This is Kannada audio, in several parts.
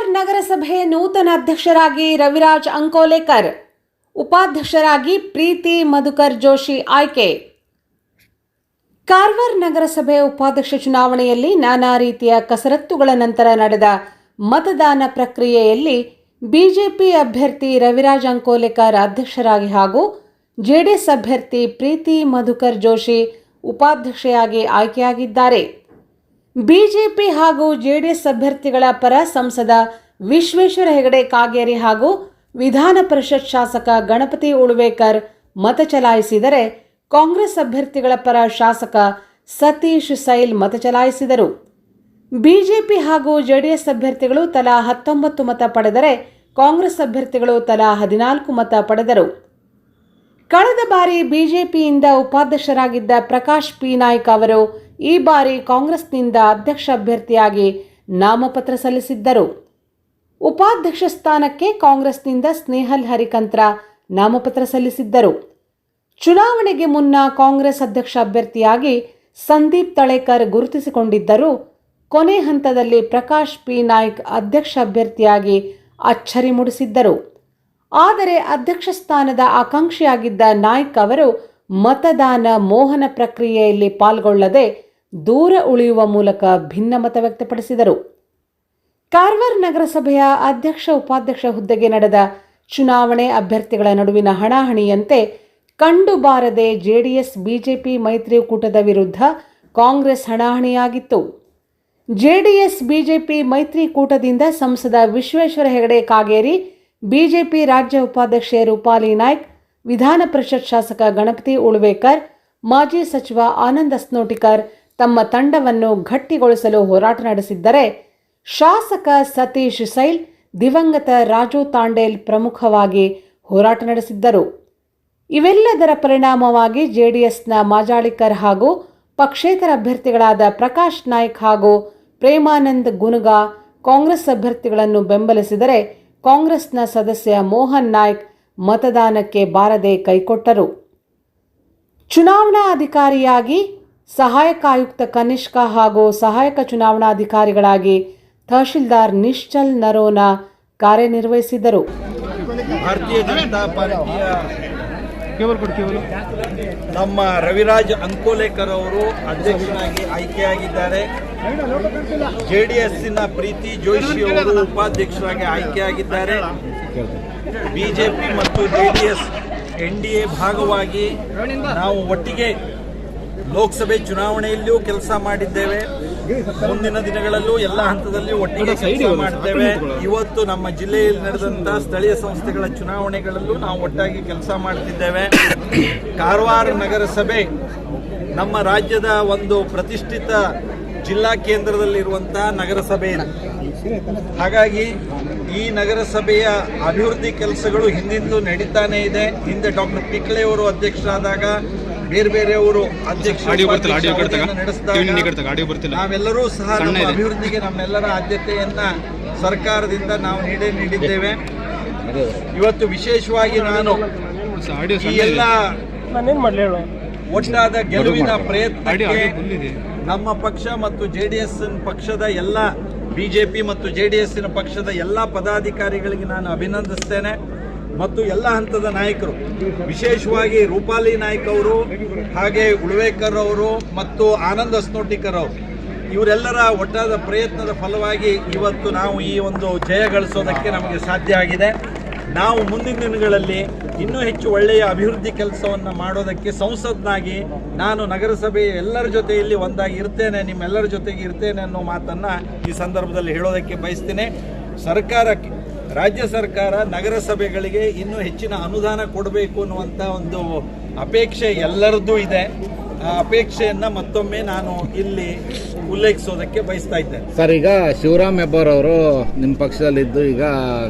ಕಾರವಾರ ನಗರಸಭೆ ನೂತನ ಅಧ್ಯಕ್ಷರಾಗಿ ರವಿರಾಜ್ ಅಂಕೋಲೇಕರ್, ಉಪಾಧ್ಯಕ್ಷರಾಗಿ ಪ್ರೀತಿ ಮಧುಕರ್ ಜೋಶಿ ಆಯ್ಕೆ. ಕಾರ್ವಾರ್ ನಗರಸಭೆ ಉಪಾಧ್ಯಕ್ಷ ಚುನಾವಣೆಯಲ್ಲಿ ನಾನಾ ರೀತಿಯ ಕಸರತ್ತುಗಳ ನಂತರ ನಡೆದ ಮತದಾನ ಪ್ರಕ್ರಿಯೆಯಲ್ಲಿ ಬಿಜೆಪಿ ಅಭ್ಯರ್ಥಿ ರವಿರಾಜ್ ಅಂಕೋಲೇಕರ್ ಅಧ್ಯಕ್ಷರಾಗಿ ಹಾಗೂ ಜೆಡಿಎಸ್ ಅಭ್ಯರ್ಥಿ ಪ್ರೀತಿ ಮಧುಕರ್ ಜೋಶಿ ಉಪಾಧ್ಯಕ್ಷೆಯಾಗಿ ಆಯ್ಕೆಯಾಗಿದ್ದಾರೆ. ಬಿಜೆಪಿ ಹಾಗೂ ಜೆಡಿಎಸ್ ಅಭ್ಯರ್ಥಿಗಳ ಪರ ಸಂಸದ ವಿಶ್ವೇಶ್ವರ ಹೆಗಡೆ ಕಾಗೇರಿ ಹಾಗೂ ವಿಧಾನ ಪರಿಷತ್ ಶಾಸಕ ಗಣಪತಿ ಉಳುವೇಕರ್ ಮತ ಚಲಾಯಿಸಿದರೆ ಕಾಂಗ್ರೆಸ್ ಅಭ್ಯರ್ಥಿಗಳ ಪರ ಶಾಸಕ ಸತೀಶ್ ಸೈಲ್ ಮತ ಚಲಾಯಿಸಿದರು. ಬಿಜೆಪಿ ಹಾಗೂ ಜೆಡಿಎಸ್ ಅಭ್ಯರ್ಥಿಗಳು ತಲಾ ಹತ್ತೊಂಬತ್ತು ಮತ ಪಡೆದರೆ ಕಾಂಗ್ರೆಸ್ ಅಭ್ಯರ್ಥಿಗಳು ತಲಾ ಹದಿನಾಲ್ಕು ಮತ ಪಡೆದರು. ಕಳೆದ ಬಾರಿ ಬಿಜೆಪಿಯಿಂದ ಉಪಾಧ್ಯಕ್ಷರಾಗಿದ್ದ ಪ್ರಕಾಶ್ ಪಿ ನಾಯ್ಕ ಅವರು ಈ ಬಾರಿ ಕಾಂಗ್ರೆಸ್ನಿಂದ ಅಧ್ಯಕ್ಷ ಅಭ್ಯರ್ಥಿಯಾಗಿ ನಾಮಪತ್ರ ಸಲ್ಲಿಸಿದ್ದರು. ಉಪಾಧ್ಯಕ್ಷ ಸ್ಥಾನಕ್ಕೆ ಕಾಂಗ್ರೆಸ್ನಿಂದ ಸ್ನೇಹಲ್ ಹರಿಕಂತ್ರ ನಾಮಪತ್ರ ಸಲ್ಲಿಸಿದ್ದರು. ಚುನಾವಣೆಗೆ ಮುನ್ನ ಕಾಂಗ್ರೆಸ್ ಅಧ್ಯಕ್ಷ ಅಭ್ಯರ್ಥಿಯಾಗಿ ಸಂದೀಪ್ ತಳೇಕರ್ ಗುರುತಿಸಿಕೊಂಡಿದ್ದರೂ. ಕೊನೆ ಹಂತದಲ್ಲಿ ಪ್ರಕಾಶ್ ಪಿ. ನಾಯ್ಕ್ ಅಧ್ಯಕ್ಷ ಅಭ್ಯರ್ಥಿಯಾಗಿ ಅಚ್ಚರಿ ಮೂಡಿಸಿದ್ದರು. ಆದರೆ ಅಧ್ಯಕ್ಷ ಸ್ಥಾನದ ಆಕಾಂಕ್ಷಿಯಾಗಿದ್ದ ನಾಯ್ಕ್ ಅವರು ಮತದಾನ ಮೋಹನ ಪ್ರಕ್ರಿಯೆಯಲ್ಲಿ ಪಾಲ್ಗೊಳ್ಳದೆ ದೂರ ಉಳಿಯುವ ಮೂಲಕ ಭಿನ್ನಮತ ವ್ಯಕ್ತಪಡಿಸಿದರು. ಕಾರ್ವಾರ್ ನಗರಸಭೆಯ ಅಧ್ಯಕ್ಷ ಉಪಾಧ್ಯಕ್ಷ ಹುದ್ದೆಗೆ ನಡೆದ ಚುನಾವಣೆ ಅಭ್ಯರ್ಥಿಗಳ ನಡುವಿನ ಹಣಾಹಣಿಯಂತೆ ಕಂಡುಬಾರದೆ ಜೆಡಿಎಸ್, ಬಿಜೆಪಿ ಮೈತ್ರಿಕೂಟದ ವಿರುದ್ಧ ಕಾಂಗ್ರೆಸ್ ಹಣಾಹಣಿಯಾಗಿತ್ತು. ಜೆಡಿಎಸ್, ಬಿಜೆಪಿ ಮೈತ್ರಿಕೂಟದಿಂದ ಸಂಸದ ವಿಶ್ವೇಶ್ವರ ಹೆಗಡೆ ಕಾಗೇರಿ, ಬಿಜೆಪಿ ರಾಜ್ಯ ಉಪಾಧ್ಯಕ್ಷೆ ರೂಪಾಲಿ ನಾಯ್ಕ್, ವಿಧಾನ ಪರಿಷತ್ ಶಾಸಕ ಗಣಪತಿ ಉಳ್ವೇಕರ್, ಮಾಜಿ ಸಚಿವ ಆನಂದ್ ಅಸ್ನೋಟಿಕರ್ ತಮ್ಮ ತಂಡವನ್ನು ಗಟ್ಟಿಗೊಳಿಸಲು ಹೋರಾಟ ನಡೆಸಿದ್ದರೆ ಶಾಸಕ ಸತೀಶ್ ಸೈಲ್ ದಿವಂಗತ ರಾಜು ತಾಂಡೇಲ್ ಪ್ರಮುಖವಾಗಿ ಹೋರಾಟ ನಡೆಸಿದ್ದರು. ಇವೆಲ್ಲದರ ಪರಿಣಾಮವಾಗಿ ಜೆಡಿಎಸ್ನ ಮಾಜಾಳಿಕರ್ ಹಾಗೂ ಪಕ್ಷೇತರ ಅಭ್ಯರ್ಥಿಗಳಾದ ಪ್ರಕಾಶ್ ನಾಯ್ಕ್ ಹಾಗೂ ಪ್ರೇಮಾನಂದ್ ಗುನುಗಾ ಕಾಂಗ್ರೆಸ್ ಅಭ್ಯರ್ಥಿಗಳನ್ನು ಬೆಂಬಲಿಸಿದರೆ ಕಾಂಗ್ರೆಸ್ನ ಸದಸ್ಯ ಮೋಹನ್ ನಾಯ್ಕ್ ಮತದಾನಕ್ಕೆ ಬಾರದೆ ಕೈಕೊಟ್ಟರು. ಚುನಾವಣಾ ಅಧಿಕಾರಿಯಾಗಿ ಸಹಾಯಕ ಆಯುಕ್ತ ಕನಿಷ್ಕ ಹಾಗೂ ಸಹಾಯಕ ಚುನಾವಣಾಧಿಕಾರಿಗಳಾಗಿ ತಹಶೀಲ್ದಾರ್ ನಿಶ್ಚಲ್ ನರೋನಾ ಕಾರ್ಯನಿರ್ವಹಿಸಿದರು. ಭಾರತೀಯ ಜನತಾ ನಮ್ಮ ರವಿರಾಜ್ ಅಂಕೋಲೇಕರ್ ಅವರು ಅಧ್ಯಕ್ಷರಾಗಿ ಆಯ್ಕೆಯಾಗಿದ್ದಾರೆ. ಜೆಡಿಎಸ್ನ ಪ್ರೀತಿ ಜೋಶಿ ಅವರು ಉಪಾಧ್ಯಕ್ಷರಾಗಿ ಆಯ್ಕೆಯಾಗಿದ್ದಾರೆ. ಬಿಜೆಪಿ ಮತ್ತು ಜೆಡಿಎಸ್ ಎನ್ ಡಿ ಎ ಭಾಗವಾಗಿ ನಾವು ಒಟ್ಟಿಗೆ ಲೋಕಸಭೆ ಚುನಾವಣೆಯಲ್ಲಿಯೂ ಕೆಲಸ ಮಾಡಿದ್ದೇವೆ. ಮುಂದಿನ ದಿನಗಳಲ್ಲೂ ಎಲ್ಲ ಹಂತದಲ್ಲಿ ಒಟ್ಟಿಗೆ ಕೆಲಸ ಮಾಡಿದ್ದೇವೆ ಇವತ್ತು ನಮ್ಮ ಜಿಲ್ಲೆಯಲ್ಲಿ ನಡೆದಂತಹ ಸ್ಥಳೀಯ ಸಂಸ್ಥೆಗಳ ಚುನಾವಣೆಗಳಲ್ಲೂ ನಾವು ಒಟ್ಟಾಗಿ ಕೆಲಸ ಮಾಡ್ತಿದ್ದೇವೆ. ಕಾರವಾರ ನಗರಸಭೆ ನಮ್ಮ ರಾಜ್ಯದ ಒಂದು ಪ್ರತಿಷ್ಠಿತ ಜಿಲ್ಲಾ ಕೇಂದ್ರದಲ್ಲಿರುವಂತಹ ನಗರಸಭೆ ಇದು. ಹಾಗಾಗಿ ಈ ನಗರಸಭೆಯ ಅಭಿವೃದ್ಧಿ ಕೆಲಸಗಳು ಹಿಂದಿಂದಲೂ ನಡೀತಾನೆ ಇದೆ. ಹಿಂದೆ ಡಾಕ್ಟರ್ ಪಿಕ್ಳೆಯವರು ಅಧ್ಯಕ್ಷರಾದಾಗ ಬೇರೆ ಬೇರೆಯವರು ಅಧ್ಯಕ್ಷ? ನಾವೆಲ್ಲರೂ ಸಹ ನಮ್ಮ ಅಭಿವೃದ್ಧಿಗೆ ನಮ್ಮೆಲ್ಲರ ಆದ್ಯತೆಯನ್ನ ಸರ್ಕಾರದಿಂದ ನಾವು ನೀಡೇ ನೀಡಿದ್ದೇವೆ. ಇವತ್ತು ವಿಶೇಷವಾಗಿ ನಾನು ಈ ಎಲ್ಲ ಮಾಡ್ಲಿ ಹೇಳು? ಒಟ್ಟಾದ ಗೆಲುವಿನ ಪ್ರಯತ್ನ ಪ್ರಯತ್ನಕ್ಕೆ ನಮ್ಮ ಪಕ್ಷ ಮತ್ತು ಜೆ ಡಿ ಎಸ್ ಪಕ್ಷದ ಎಲ್ಲ ಬಿಜೆಪಿ ಮತ್ತು ಜೆ ಡಿ ಎಸ್ಸಿನ ಪಕ್ಷದ ಎಲ್ಲ ಪದಾಧಿಕಾರಿಗಳಿಗೆ ನಾನು ಅಭಿನಂದಿಸ್ತೇನೆ. ಮತ್ತು ಎಲ್ಲ ಹಂತದ ನಾಯಕರು, ವಿಶೇಷವಾಗಿ ರೂಪಾಲಿ ನಾಯ್ಕ ಅವರು, ಹಾಗೆ ಉಳ್ವೇಕರ್ ಅವರು ಮತ್ತು ಆನಂದ್ ಅಸ್ನೋಟಿಕರ್ ಅವರು, ಇವರೆಲ್ಲರ ಒಟ್ಟಾದ ಪ್ರಯತ್ನದ ಫಲವಾಗಿ ಇವತ್ತು ನಾವು ಈ ಒಂದು ಜಯ ಗಳಿಸೋದಕ್ಕೆ ನಮಗೆ ಸಾಧ್ಯ ಆಗಿದೆ. ನಾವು ಮುಂದಿನ ದಿನಗಳಲ್ಲಿ ಇನ್ನೂ ಹೆಚ್ಚು ಒಳ್ಳೆಯ ಅಭಿವೃದ್ಧಿ ಕೆಲಸವನ್ನು ಮಾಡೋದಕ್ಕೆ ಸಂಸದ್ನಾಗಿ ನಾನು ನಗರಸಭೆ ಎಲ್ಲರ ಜೊತೆಯಲ್ಲಿ ಒಂದಾಗಿ ಇರ್ತೇನೆ, ನಿಮ್ಮೆಲ್ಲರ ಜೊತೆಗೆ ಇರ್ತೇನೆ ಅನ್ನೋ ಮಾತನ್ನು ಈ ಸಂದರ್ಭದಲ್ಲಿ ಹೇಳೋದಕ್ಕೆ ಬಯಸ್ತೇನೆ. ಸರ್ಕಾರಕ್ಕೆ ರಾಜ್ಯ ಸರ್ಕಾರ ನಗರಸಭೆಗಳಿಗೆ ಇನ್ನೂ ಹೆಚ್ಚಿನ ಅನುದಾನ ಕೊಡಬೇಕು ಅನ್ನುವಂಥ ಒಂದು ಅಪೇಕ್ಷೆ ಎಲ್ಲರದ್ದು ಇದೆ. ಆ ಅಪೇಕ್ಷೆಯನ್ನು ಮತ್ತೊಮ್ಮೆ ನಾನು ಇಲ್ಲಿ ಉಲ್ಲೇಖಿಸೋದಕ್ಕೆ ಬಯಸ್ತಾ ಇದ್ದೆ ಸರ್ ಈಗ ಶಿವರಾಮ್ ಹೆಬ್ಬಾರ್ ಅವರು ನಿಮ್ಮ ಪಕ್ಷದಲ್ಲಿದ್ದು ಈಗ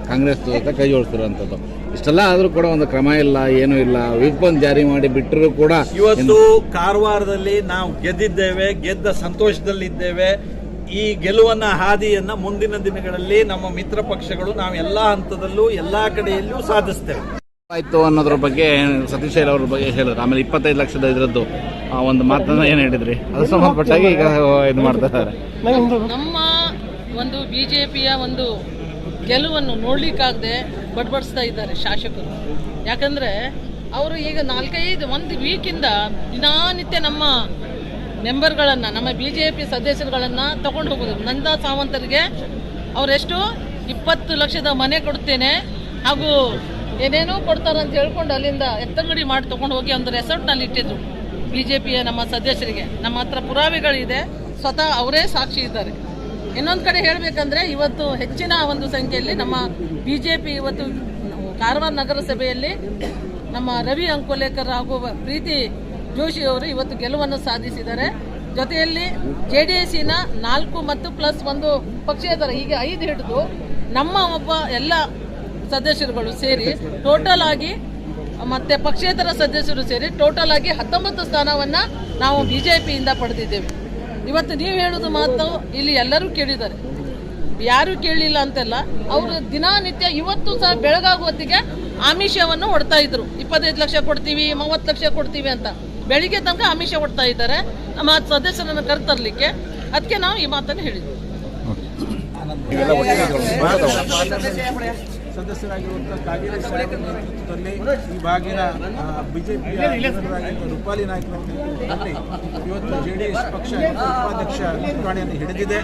ಕಾಂಗ್ರೆಸ್ ಜೊತೆ ಕೈ ಜೋಡಿಸಿರುವಂಥದ್ದು ಇಷ್ಟೆಲ್ಲ ಆದರೂ ಕೂಡ ಒಂದು ಕ್ರಮ ಇಲ್ಲ ಏನೂ ಇಲ್ಲ. ವಿಪ್ ಒಂದು ಜಾರಿ ಮಾಡಿ ಬಿಟ್ಟರೂ ಕೂಡ ಇವತ್ತು ಕಾರವಾರದಲ್ಲಿ ನಾವು ಗೆದ್ದಿದ್ದೇವೆ ಗೆದ್ದ ಸಂತೋಷದಲ್ಲಿದ್ದೇವೆ. ಈ ಗೆಲುವನ್ನ ಹಾದಿಯನ್ನ ಮುಂದಿನ ದಿನಗಳಲ್ಲಿ ನಮ್ಮ ಮಿತ್ರ ಪಕ್ಷಗಳು ನಾವು ಎಲ್ಲಾ ಹಂತದಲ್ಲೂ ಎಲ್ಲಾ ಕಡೆಯಲ್ಲೂ ಸಾಧಿಸ್ತೇವೆ. ಆಯ್ತು ಅನ್ನೋದ್ರ ಬಗ್ಗೆ ಸತೀಶ್ ಶೈಲ್ ಅವ್ರ ಬಗ್ಗೆ ಹೇಳಿದ್ರು. ಆಮೇಲೆ ಇಪ್ಪತ್ತೈದು ಲಕ್ಷದ ಇದರದ್ದು ಆ ಒಂದು ಮಾತನ್ನ ಏನು ಹೇಳಿದ್ರಿ? ಅದು ಸಂಬಂಧಪಟ್ಟಾಗಿ ಈಗ ಇದು ಮಾಡ್ತಾ ಇದ್ದಾರೆ. ನಮ್ಮ ಒಂದು ಬಿಜೆಪಿಯ ಒಂದು ಗೆಲುವನ್ನು ನೋಡ್ಲಿಕ್ಕಾಗದೆ ಬಡ್ಬಡಿಸ್ತಾ ಇದ್ದಾರೆ ಶಾಸಕರು. ಯಾಕಂದ್ರೆ ಅವರು ಈಗ ನಾಲ್ಕೈದು ಒಂದು ವೀಕಿಂದ ದಿನಾನಿತ್ಯ ನಮ್ಮ ಮೆಂಬರ್ಗಳನ್ನು, ನಮ್ಮ ಬಿ ಜೆ ಪಿ ಸದಸ್ಯರುಗಳನ್ನು ತಗೊಂಡು ಹೋಗೋದು. ನಂದಾ ಸಾವಂತರಿಗೆ ಅವರೆಷ್ಟು? ಇಪ್ಪತ್ತು ಲಕ್ಷದ ಮನೆ ಕೊಡ್ತೇನೆ. ಹಾಗೂ ಏನೇನೋ ಕೊಡ್ತಾರೆ ಅಂತ ಹೇಳ್ಕೊಂಡು ಅಲ್ಲಿಂದ ಎತ್ತಂಗಡಿ ಮಾಡಿ ತೊಗೊಂಡು ಹೋಗಿ ಒಂದು ರೆಸಾರ್ಟ್ನಲ್ಲಿ ಇಟ್ಟಿದ್ರು ಬಿ ಜೆ ಪಿಯ ನಮ್ಮ ಸದಸ್ಯರಿಗೆ. ನಮ್ಮ ಹತ್ರ ಪುರಾವೆಗಳಿದೆ. ಸ್ವತಃ ಅವರೇ ಸಾಕ್ಷಿ ಇದ್ದಾರೆ. ಇನ್ನೊಂದು ಕಡೆ ಹೇಳಬೇಕಂದ್ರೆ ಇವತ್ತು ಹೆಚ್ಚಿನ ಒಂದು ಸಂಖ್ಯೆಯಲ್ಲಿ ನಮ್ಮ ಬಿ ಜೆ ಪಿ ಇವತ್ತು ಕಾರವಾರ ನಗರಸಭೆಯಲ್ಲಿ ನಮ್ಮ ರವಿ ಅಂಕೋಲೇಕರ್ ಹಾಗೂ ಪ್ರೀತಿ ಜೋಶಿ ಅವರು ಇವತ್ತು ಗೆಲುವನ್ನು ಸಾಧಿಸಿದ್ದಾರೆ. ಜೊತೆಯಲ್ಲಿ ಜೆ ಡಿ ಎಸ್ಸಿನ ನಾಲ್ಕು ಮತ್ತು ಪ್ಲಸ್ ಒಂದು ಪಕ್ಷೇತರ ಹೀಗೆ ಐದು ಹಿಡಿದು ನಮ್ಮ ಒಬ್ಬ ಎಲ್ಲ ಸದಸ್ಯರುಗಳು ಸೇರಿ ಟೋಟಲ್ ಆಗಿ ಮತ್ತೆ ಪಕ್ಷೇತರ ಸದಸ್ಯರು ಸೇರಿ ಟೋಟಲ್ ಆಗಿ ಹತ್ತೊಂಬತ್ತು ಸ್ಥಾನವನ್ನ ನಾವು ಬಿಜೆಪಿಯಿಂದ ಪಡೆದಿದ್ದೇವೆ. ಇವತ್ತು ನೀವು ಹೇಳೋದು ಮಾತು ಇಲ್ಲಿ ಎಲ್ಲರೂ ಕೇಳಿದ್ದಾರೆ. ಯಾರು ಕೇಳಲಿಲ್ಲ ಅಂತಲ್ಲ, ಅವರು ದಿನನಿತ್ಯ ಇವತ್ತು ಸಹ ಬೆಳಗಾಗುವತ್ತಿಗೆ ಆಮಿಷವನ್ನು ಹೊಡ್ತಾ ಇದ್ರು. ಇಪ್ಪತ್ತೈದು ಲಕ್ಷ ಕೊಡ್ತೀವಿ, ಮೂವತ್ತು ಲಕ್ಷ ಕೊಡ್ತೀವಿ ಅಂತ. ಬೆಳಿಗ್ಗೆ ತನಕ ಆಮಿಷ ಹೊಡ್ತಾ ಇದ್ದಾರೆ. ನಮ್ಮ ಸದಸ್ಯರನ್ನು ಕರೆತರಲಿಕ್ಕೆ ಅದಕ್ಕೆ ನಾವು ಈ ಮಾತನ್ನು ಹೇಳಿದ್ವಿ. ಸದಸ್ಯರಾಗಿರುವಂತಹ ಕಾಗೇರಿ ಸಾಹೇಬರ ನೇತೃತ್ವದಲ್ಲಿ ಈ ಬಾಗಿನ ಬಿಜೆಪಿಯ ರೂಪಾಲಿ ನಾಯ್ಕರ ಇವತ್ತು ಜೆ ಡಿ ಎಸ್ ಪಕ್ಷ ಉಪಾಧ್ಯಕ್ಷ ಚುನಾವಣೆಯನ್ನು ಹಿಡಿದಿದೆ.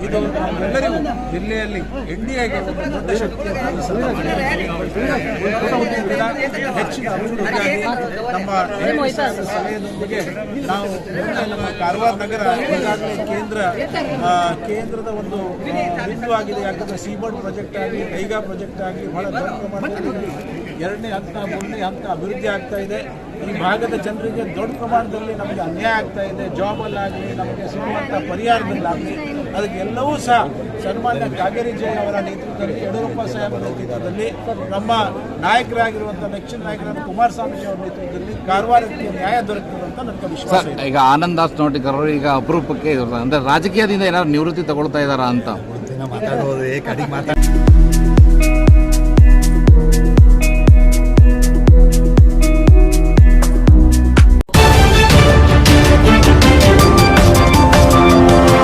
ಇದು ನಮ್ಮೆಲ್ಲರಿಗೂ ಜಿಲ್ಲೆಯಲ್ಲಿ ಎನ್ ಡಿ ಎಗೆ ಒಂದು ದೊಡ್ಡ ಶಕ್ತಿ ಹೆಚ್ಚಿನ ಅಭಿವೃದ್ಧಿಗಾಗಿ ನಮ್ಮ ಸಲಹೆಯೊಂದಿಗೆ ನಾವು ಕಾರವಾರ ನಗರ, ಈಗಾಗಲೇ ಕೇಂದ್ರ ಕೇಂದ್ರದ ಒಂದು ಬಿಂದು ಆಗಿದೆ ಯಾಕಂದ್ರೆ ಸೀಬೋರ್ಡ್ ಪ್ರಾಜೆಕ್ಟ್ ಆಗಲಿ ಕೈಗಾ ಪ್ರಾಜೆಕ್ಟ್ ಆಗಲಿ ಬಹಳ ದೊಡ್ಡ ಪ್ರಮಾಣದಲ್ಲಿ ಎರಡನೇ ಹಂತ ಮೂರನೇ ಹಂತ ಅಭಿವೃದ್ಧಿ ಆಗ್ತಾ ಇದೆ. ಈ ಭಾಗದ ಜನರಿಗೆ ದೊಡ್ಡ ಪ್ರಮಾಣದಲ್ಲಿ ನಮಗೆ ಅನ್ಯಾಯ ಆಗ್ತಾ ಇದೆ. ಜಾಬಲ್ಲಾಗಲಿ ನಮಗೆ ಸಿಗುವಂಥ ಪರಿಹಾರದಲ್ಲಾಗಲಿ ಅದಕ್ಕೆಲ್ಲವೂ ಸಹ ಸನ್ಮಾನ್ಯ ಕಾಗೇರಿ ಜಯ ಅವರ ನೇತೃತ್ವದಲ್ಲಿ ಯಡಿಯೂರಪ್ಪ ಸಾಹೇಬರ ನೇತೃತ್ವದಲ್ಲಿ ನಮ್ಮ ನಾಯಕರಾಗಿರುವಂಥ ನೆಚ್ಚಿನ ನಾಯಕರಾದ ಕುಮಾರಸ್ವಾಮಿ ಅವರ ನೇತೃತ್ವದಲ್ಲಿ ಕಾರವಾರಕ್ಕೆ ನ್ಯಾಯ ದೊರಕುತ್ತದೆ ಅಂತ ನನಗೆ ವಿಶ್ವಾಸ ಇದೆ. ಈಗ ಆನಂದ್ ದಾಸ್ ನೋಟಿಕರ್ ಈಗ ಅಪರೂಪಕ್ಕೆ ಅಂದರೆ ಅಂದ್ರೆ ರಾಜಕೀಯದಿಂದ ಏನಾದ್ರು ನಿವೃತ್ತಿ ತಗೊಳ್ತಾ ಇದ್ದಾರಾ ಅಂತ? ಮಾತಾಡೋದು ಏಕಾಡಿ ಮಾತಾಡ